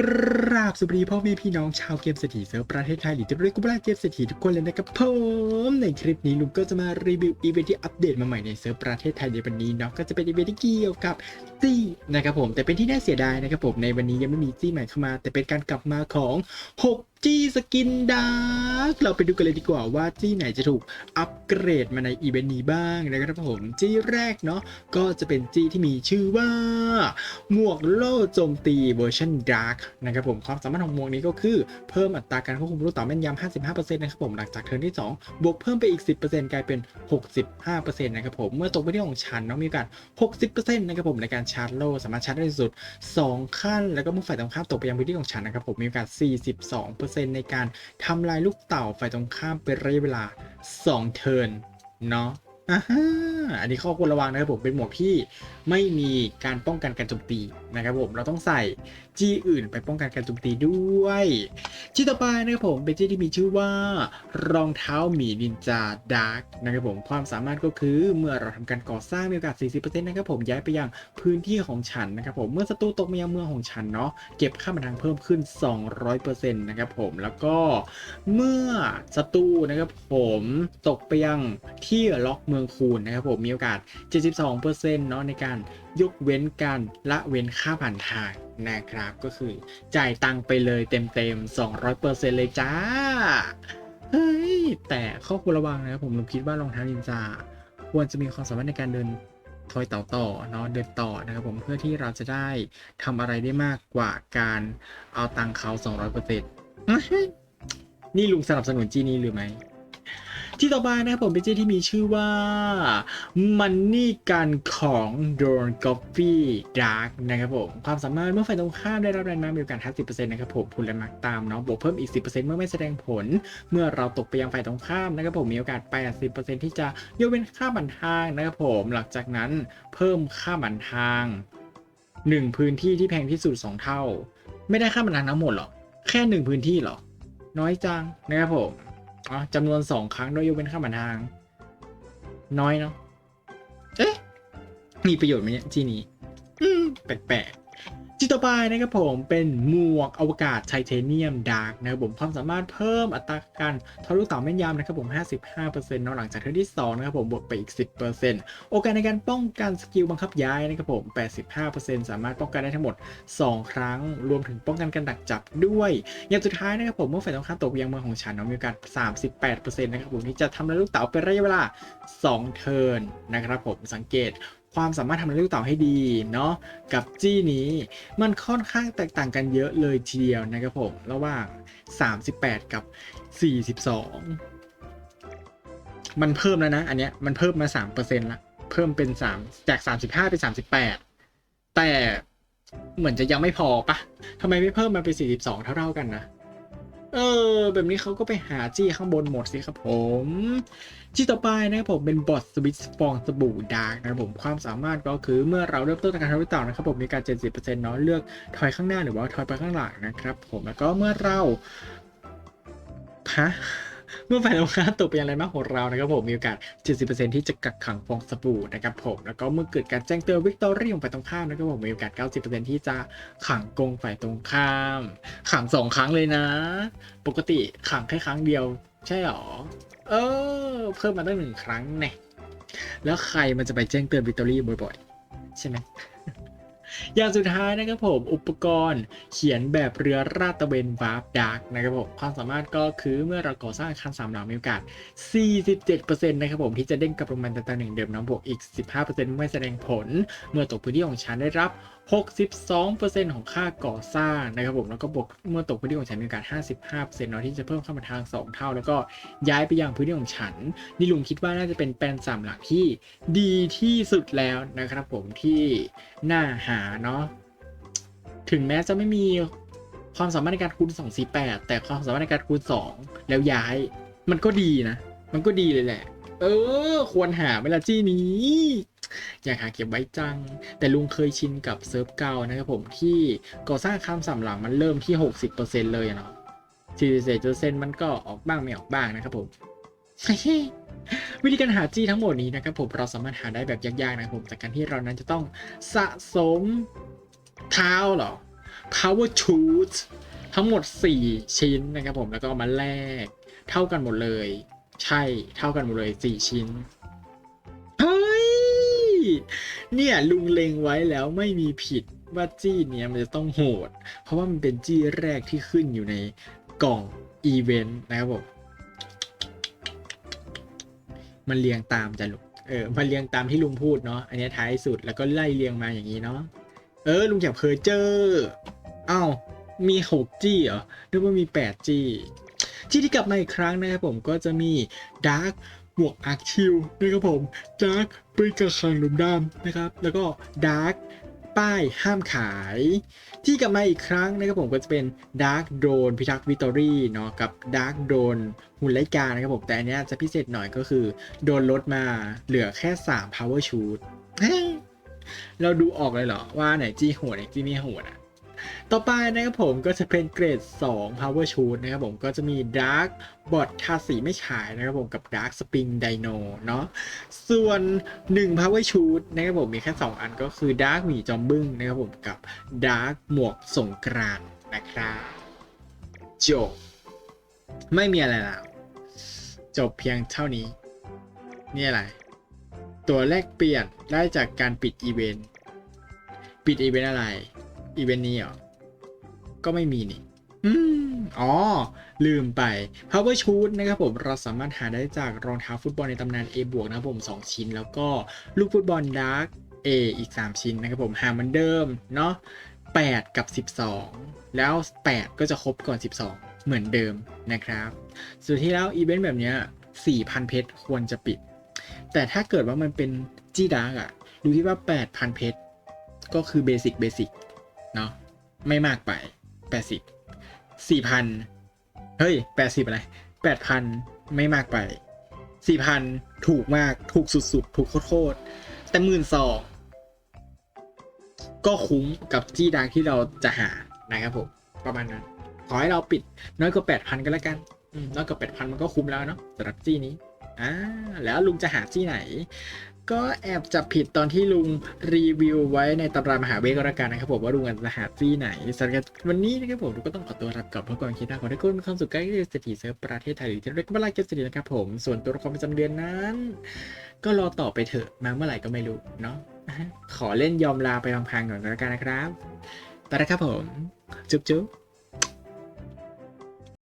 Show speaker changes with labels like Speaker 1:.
Speaker 1: กราบสวัสดีพ่อแม่พี่น้องชาวเกมเศรษฐีเซิร์ฟประเทศไทยหรือจะเรียกกุบลาเกมเศรษฐีทุกคนเลยนะครับผมในคลิปนี้ลุงก็จะมารีวิวอีเวนท์ที่อัปเดตมาใหม่ในเซิร์ฟประเทศไทยในวันนี้เนาะก็จะเป็นอีเวนท์ที่เกี่ยวกับจี้นะครับผมแต่เป็นที่น่าเสียดายนะครับผมในวันนี้ยังไม่มีจี้ใหม่เข้ามา แต่เป็นการกลับมาของ 6 จี้สกินดาร์กเราไปดูกันเลยดีกว่าว่าจี้ไหนจะถูกอัปเกรดมาในอีเวนต์นี้บ้างนะครับผมจี้แรกเนาะก็จะเป็นจี้ที่มีชื่อว่า หมวกโล่โจมตีเวอร์ชันดาร์กนะครับผมความสามารถของหมวกนี้ก็คือเพิ่มอัตราการควบคุมลูกต่าแม่นยำ55%นะครับผมหลังจากเทิร์นที่ 2 บวกเพิ่มไปอีก 10%กลายเป็น 65%นะครับผมเมื่อตกไปที่ของฉันเน้องมีโอกาส 60%นะครับผมในการชาร์จโล่สามารถชาร์จได้สุด 2 ขั้น แล้วก็เมื่อฝ่ายตรงข้ามตกไปยังพื้นที่ของฉันนะครับผมมีโอกาส 42%ในการทำลายลูกเต่าฝ่ายตรงข้ามเป็นระยะเวลา 2 เทิร์นเนาะ อ่าฮะอันนี้ข้อควรระวังนะครับผมเป็นหมวกที่ไม่มีการป้องกันการโจมตีนะครับผมเราต้องใส่จี้อื่นไปป้องกันการโจมตีด้วยจี้ต่อไปนะครับผมเป็นจี้ที่มีชื่อว่ารองเท้าหมีนินจาดาร์กนะครับผมความสามารถก็คือเมื่อเราทำการก่อสร้างมีโอกาส 40%นะครับผมย้ายไปยังพื้นที่ของฉันนะครับผมเมื่อศัตรูตกมายังเมืองของฉันเนาะเก็บค่าบันทังเพิ่มขึ้น 200%นะครับผมแล้วก็เมื่อศัตรูนะครับผมตกไปยังที่ล็อกเมืองืองคูณนะครับผมมีโอกาส 72%เนาะในการยกเว้นการละเว้นค่าผ่านทางนะครับ ก็คือจ่ายตังไปเลยเต็มๆ 200%เลยจ้า เฮ้ย แต่ข้อควรระวังนะครับผมผมคิดว่ารองเท้านินจาควรจะมีความสามารถในการเดินทอยเต่าต่อเนาะเดินต่อนะครับผมเพื่อที่เราจะได้ทำอะไรได้มากกว่าการเอาตังเขา 200%นี่ลุงสนับสนุนจีนี้หรือไม่ ที่ต่อไปนะครับผมเป็นเจ้ที่มีชื่อว่ามันนี่กันของ d o r n g o f f y Dark นะครับผม ความสามารถเมื่อฝ่ายตรงข้ามได้รับแรงม้ามีโอกาส50%นะครับผมผลแรงม้าตามเนาะบวกเพิ่มอีก 10%เมื่อไม่แสดงผล เมื่อเราตกไปยังฝ่ายตรงข้ามนะครับผมมีโอกาส80%ที่จะยกเว้นค่าบันทางนะครับผมหลังจากนั้นเพิ่มค่าบันทาง 1 พื้นที่ที่แพงที่สุด 2 เท่า ไม่ได้ค่าบันทางทั้งหมดหรอกแค่หนึ่งพื้นที่หรอน้อยจังนะครับผม อ๋อจำนวนสองครั้งโดยยกเว้นค่าผ่านทาง น้อยเนาะ เอ๊ะ มีประโยชน์ไหมเนี่ยที่นี้ อืม แปลกๆ ที่ต่อไปนะครับผมเป็นหมวกอวกาศไทเทเนียมดาร์กนะครับผมความสามารถเพิ่มอัตราการทะลุเต่าแม่นยำนะครับผม 55%เนาะหลังจากเทิร์นที่ 2 นะครับผมบวกไปอีก 10%โอกาสในการป้องกันสกิลบังคับย้ายนะครับผม 85%สามารถป้องกันได้ทั้งหมด 2 ครั้ง รวมถึงป้องกันการดักจับด้วย อย่างสุดท้ายนะครับผมเมื่อฝ่ายตรงข้ามตกยังเมืองของฉันเนาะมีโอกาส 38%นะครับผมที่จะทำลายลูกเต๋าเป็นระยะเวลา 2 เทิร์นนะครับผมสังเกต ความสามารถทำลายลูกเต๋าให้ดีเนาะกับจี้นี้มันค่อนข้างแตกต่างกันเยอะเลยทีเดียวนะครับผมระหว่าง 38 กับ 42 มันเพิ่มแล้วนะ อันเนี้ยมันเพิ่มมา 3%ละเพิ่มเป็น 3 จาก 35 เป็น 38 แต่เหมือนจะยังไม่พอปะทำไมไม่เพิ่มมาเป็น 42 เท่าๆกันนะ เออ แบบนี้เขาก็ไปหาจี้ข้างบนหมดสิครับผม จี้ต่อไปนะครับผมเป็นบอทสวิตฟองสบู่ดาร์กนะครับผมความสามารถก็คือเมื่อเราเริ่มต้นการทำวิตต่อนะครับผมมีการ 70%เนาะเลือกถอยข้างหน้าหรือว่าถอยไปข้างหลังนะครับผมแล้วก็เมื่อเราฮะ เมื่อฝ่ายตรงข้ามตกไปยังไรมากของเรานะครับผมมีโอกาส 70%ที่จะกักขังฟองสบู่นะครับผมแล้วก็เมื่อเกิดการแจ้งเตือนวิกตอรี่ของฝ่ายตรงข้ามนะครับผมมีโอกาส 90%ที่จะขังกงฝ่ายตรงข้าม ขังสองครั้งเลยนะ ปกติขังแค่ครั้งเดียว ใช่หรอเออ เพิ่มมาตั้งหนึ่งครั้งแน่แล้วใครมันจะไปแจ้งเตือนวิกตอรี่บ่อยๆ ใช่ไหม อย่างสุดท้ายนะครับผมอุปกรณ์เขียนแบบเรือราดตะเวนวาร์ปดาร์กนะครับผมความสามารถก็คือเมื่อเราก่อสร้างอาคารสามหลังมีโอกาส 47%นะครับผมที่จะเด้งกลับลงมาแต่ตำแหน่งเดิมน้ำบวกอีก 15%ไม่แสดงผล เมื่อตกพื้นที่ของฉันได้รับ62%ของค่าก่อสร้างนะครับผมแล้วก็บวกเมื่อตกพื้นที่ของฉันมีโอกาส55%เนาะที่จะเพิ่มเข้ามาทาง 2 เท่า แล้วก็ย้ายไปยังพื้นที่ของฉัน นี่ลุงคิดว่าน่าจะเป็นแปลนสามหลักที่ดีที่สุดแล้วนะครับผมที่น่าหาเนาะถึงแม้จะไม่มีความสามารถในการคูณ248 แต่ความสามารถในการคูณ 2 แล้วย้าย มันก็ดีนะ มันก็ดีเลยแหละ เออ ควรหาเวลาจี้นี้ อยากหาเก็บไว้จัง แต่ลุงเคยชินกับเซิร์ฟเก่านะครับผมที่ก่อสร้างคำสามหลังมันเริ่มที่ 60%เลยอะเนาะ47%มันก็ออกบ้างไม่ออกบ้างนะครับผมวิธีการหาจี้ทั้งหมดนี้นะครับผมเราสามารถหาได้แบบยากๆนะครับผมจากการที่เรานั้นจะต้องสะสมเท้าหรอ power shoot ทั้งหมด 4 ชิ้นนะครับผมแล้วก็มาแลกเท่ากันหมดเลย ใช่เท่ากันหมดเลย 4 ชิ้น เนี่ยลุงเลงไว้แล้วไม่มีผิดว่าจี้เนี้ยมันจะต้องโหด เพราะว่ามันเป็นจี้แรกที่ขึ้นอยู่ในกล่องอีเวนต์นะครับผมมันเรียงตามจะลุงเออมันเรียงตามที่ลุงพูดเนาะอันนี้ท้ายสุดแล้วก็ไล่เรียงมาอย่างนี้เนาะเออลุงอยากเพอเจอร์อ้าวมีหกจี้เหรอนึกว่ามีแปดจี้จี้ที่กลับมาอีกครั้งนะครับผมก็จะมีดาร์ก บวกอาร์คชิลนะครับผมดาร์กปริกระคังหลุมดำนะครับ แล้วก็ดาร์กป้ายห้ามขาย ที่กลับมาอีกครั้งนะครับผมก็จะเป็นดาร์กโดนพิทักษ์วิตอรี่เนาะกับดาร์กโดนหุ่นไลกานะครับผม แต่อันนี้จะพิเศษหน่อยก็คือ โดนลดมาเหลือแค่ 3 power shoot เฮ้ยเราดูออกเลยเหรอว่าไหนจี้โหดไหนจี้ไม่โหดอะ ต่อไปนะครับผมก็จะเป็นเกรด 2 power shoot นะครับผมก็จะมี dark bot ทาสีไม่ขายนะครับผมกับ dark spring dino เนาะส่วน 1 power shoot นะครับผมมีแค่ 2 อันก็คือ dark หมีจอมบึ้งนะครับผมกับ dark หมวกสงกรานนะครับจบไม่มีอะไรแล้ว จบเพียงเท่านี้ นี่อะไร ตัวแรกเปลี่ยนได้จากการปิดอีเวนต์ ปิดอีเวนต์อะไร อีเวนต์นี้เหรอ ก็ไม่มีนี่ อืม อ๋อ ลืมไป power shoot นะครับผม เราสามารถหาได้จากรองเท้าฟุตบอลในตำนาน A บวกนะครับผม 2 ชิ้น แล้วก็ลูกฟุตบอล Dark A อีก 3 ชิ้นนะครับผม หาเหมือนเดิม เนาะ8 กับ 12 แล้ว 8 ก็จะครบก่อน 12 เหมือนเดิมนะครับ สุดที่แล้วอีเวนต์แบบเนี้ย4,000 เพชรควรจะปิด แต่ถ้าเกิดว่ามันเป็นจีดาร์กอะดูที่ว่า 8,000 เพชรก็คือเบสิกเบสิก เนาะไม่มากไป80 4,000เฮ้ย80อะไร8,000ไม่มากไป4,000ถูกมากถูกสุดๆ ถูกโคตรๆแต่หมื่นสองก็คุ้มกับจี้ดาร์กที่เราจะหานะครับผมประมาณนั้น ขอให้เราปิดน้อยกว่า8,000ก็แล้วกันน้อยกว่า8,000มันก็คุ้มแล้วเนาะสำหรับจี้นี้ อ่าแล้วลุงจะหาจี้ไหน ก็แอบจับผิดตอนที่ลุงรีวิวไว้ในตำรามหาเวก็แล้วกันนะครับผมว่าลุงจะหาจี้ไหนสำหรับวันนี้นะครับผมลุงก็ต้องขอตัวรับกลับเพระก่อนคิดนะขอให้ทุกคนมีความสุขใกล้เศรษฐีเซิร์ฟประเทศไทยหรือที่เรียกว่าลายเกษตรนะครับผมส่วนตัวละครประจำเดือนนั้น ก็รอต่อไปเถอะมาเมื่อไหร่ก็ไม่รู้เนาะอะขอเล่นยอมลาไปพังๆก่อนก็แล้วกันนะครับไปแล้วครับผม จุ๊บจุ๊บ